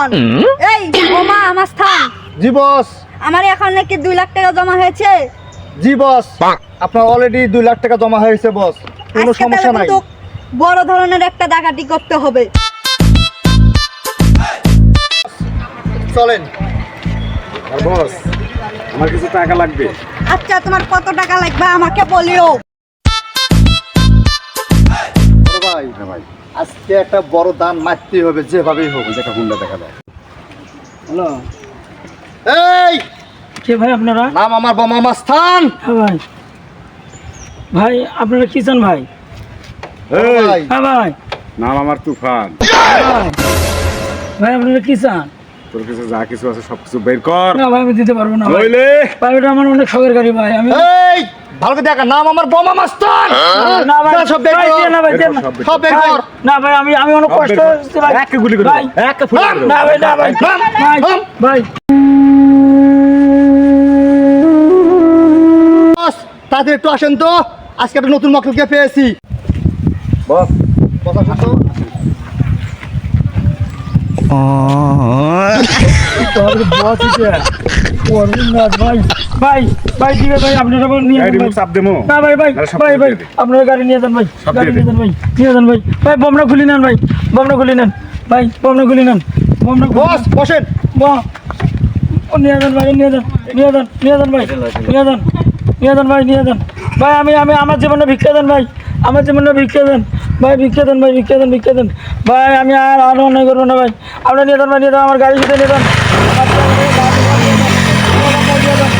স্থান। এই ওমা আমার স্থান। জি বস। আমার এখন নাকি দুই লাখ টাকা জমা হয়েছে। জি বস। আপনার অলরেডি দুই লাখ টাকা জমা হয়েছে বস। কোনো সমস্যা নাই। বড় ধরনের একটা ডাকাতি করতে হবে। চলেন। আর বস আমার কিছু টাকা লাগবে। আচ্ছা তোমার কত টাকা লাগবে আমাকে বলিও। হ্যাঁ ভাই। আজকে একটা বড় দান মারতে হবে যেভাবেই হোক ওই যে একটা হুন্ডা দেখা যায়। হ্যালো? এই! কে ভাই আপনারা? নাম আমার বোমা মাস্তান হ্যাঁ ভাই। ভাই আপনারা কি চান ভাই? এই, ভাই। হ্যাঁ ভাই। নাম আমার তুফান। ভাই ভাই আপনারা কি চান? তোর কাছে যা কিছু আছে সব কিছু বের কর। না ভাই আমি দিতে পারব না ভাই। নইলে আমার অনেক শখের গাড়ি ভাই আমি এই! ভালো করে দেখা নাম আমার বোমা মাস্তান না ভাই সব বের কর। না ভাই সব বের কর না ভাই আমি আমি অনেক কষ্ট একে গুলি করে ভাই একে ফুলে না ভাই না ভাই ভাই বস তাড়াতাড়ি একটু আসেন তো। আজকে একটা নতুন মকলকে পেয়েছি। বস। বস আসেন বস ভাই ভাই ভাই ভাই আপনারা বল নিয়ে এই ভাই। চাপ দেবো। না ভাই ভাই ভাই ভাই আপনারা গাড়ি নিয়ে যান ভাই গাড়ি নিয়ে যান ভাই নিয়ে যান ভাই। ভাই বোমরা খুলি নেন ভাই খুলি নেন ভাই খুলি নেন বোমরা খুলি বস বসেন। বাহ ও নিয়ে যান ভাই নিয়ে যান নিয়ে যান নিয়ে যান ভাই নিয়ে যান নিয়ে যান ভাই নিয়ে যান। ভাই আমি আমি আমার জীবনে ভিক্ষা দেন ভাই আমার জীবনে ভিক্ষা দেন। ভাই ভিক্ষা দেন ভাই ভিক্ষা দেন ভিক্ষা দেন। ভাই আমি আর আর অন্যায় করব না ভাই। আপনারা নিয়ে যান ভাই নিয়ে যান আমার গাড়ি সাথে নিয়ে যান। আমার গাড়ি নিয়ে যান,